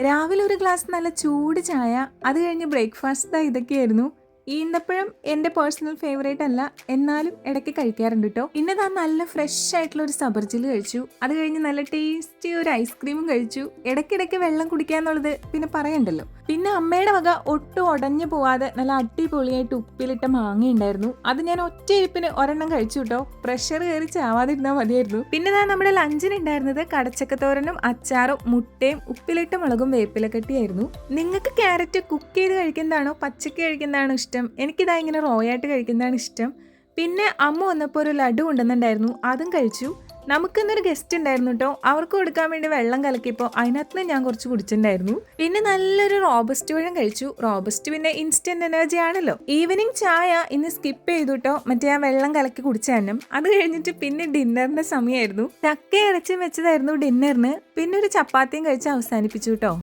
രാവിലെ ഒരു ഗ്ലാസ് നല്ല ചൂട് ചായ അത് കഴിഞ്ഞ് ബ്രേക്ക്ഫാസ്റ്റ് ഇതൊക്കെയായിരുന്നു. ഈന്തപ്പഴം എന്റെ പേഴ്സണൽ ഫേവറേറ്റ് അല്ല എന്നാലും ഇടയ്ക്ക് കഴിക്കാറുണ്ട് കേട്ടോ പിന്നെ താൻ നല്ല ഫ്രഷ് ആയിട്ടുള്ള ഒരു സബർജിൽ കഴിച്ചു. അത് കഴിഞ്ഞ് നല്ല ടേസ്റ്റി ഒരു ഐസ്ക്രീമും കഴിച്ചു. ഇടയ്ക്കിടയ്ക്ക് വെള്ളം കുടിക്കാന്നുള്ളത് പിന്നെ പറയണ്ടല്ലോ. പിന്നെ അമ്മയുടെ വക ഒട്ടും ഉടഞ്ഞു പോവാതെ നല്ല അടിപൊളിയായിട്ട് ഉപ്പിലിട്ട മാങ്ങ ഉണ്ടായിരുന്നു അത് ഞാൻ ഒറ്റ ഇരിപ്പിന് ഒരെണ്ണം കഴിച്ചു കേട്ടോ. പ്രഷർ കയറി ചാവാതിരുന്നാൽ മതിയായിരുന്നു. പിന്നെ ഞാൻ നമ്മുടെ ലഞ്ചിന് ഉണ്ടായിരുന്നത് കടച്ചക്കത്തോരനും അച്ചാറും മുട്ടയും ഉപ്പിലിട്ട മുളകും വേപ്പിലക്കട്ടിയായിരുന്നു നിങ്ങൾക്ക് ക്യാരറ്റ് കുക്ക് ചെയ്ത് കഴിക്കുന്നതാണോ പച്ചക്ക് കഴിക്കുന്നതാണോ ഇഷ്ടം? എനിക്കിതാ ഇങ്ങനെ റോയായിട്ട് കഴിക്കുന്നതാണ് ഇഷ്ടം. പിന്നെ അമ്മ വന്നപ്പോൾ ഒരു ലഡു ഉണ്ടെന്നുണ്ടായിരുന്നു അതും കഴിച്ചു. നമുക്കിന്നൊരു ഗസ്റ്റ് ഉണ്ടായിരുന്നു കേട്ടോ അവർക്ക് കൊടുക്കാൻ വേണ്ടി വെള്ളം കലക്കിയപ്പോൾ അതിനകത്ത് ഞാൻ കുറച്ച് കുടിച്ചിട്ടുണ്ടായിരുന്നു. പിന്നെ നല്ലൊരു റോബസ്റ്റ് പഴം കഴിച്ചു. റോബസ്റ്റ് പിന്നെ ഇൻസ്റ്റന്റ് എനർജി ആണല്ലോ. ഈവനിങ് ചായ ഇന്ന് സ്കിപ്പ് ചെയ്തു കേട്ടോ മറ്റേ ആ വെള്ളം കലക്കി കുടിച്ചാനും അത് കഴിഞ്ഞിട്ട് പിന്നെ ഡിന്നറിന്റെ സമയമായിരുന്നു ചക്ക ഇറച്ചി വെച്ചതായിരുന്നു ഡിന്നറിന് പിന്നെ ഒരു ചപ്പാത്തിയും കഴിച്ച് അവസാനിപ്പിച്ചു കേട്ടോ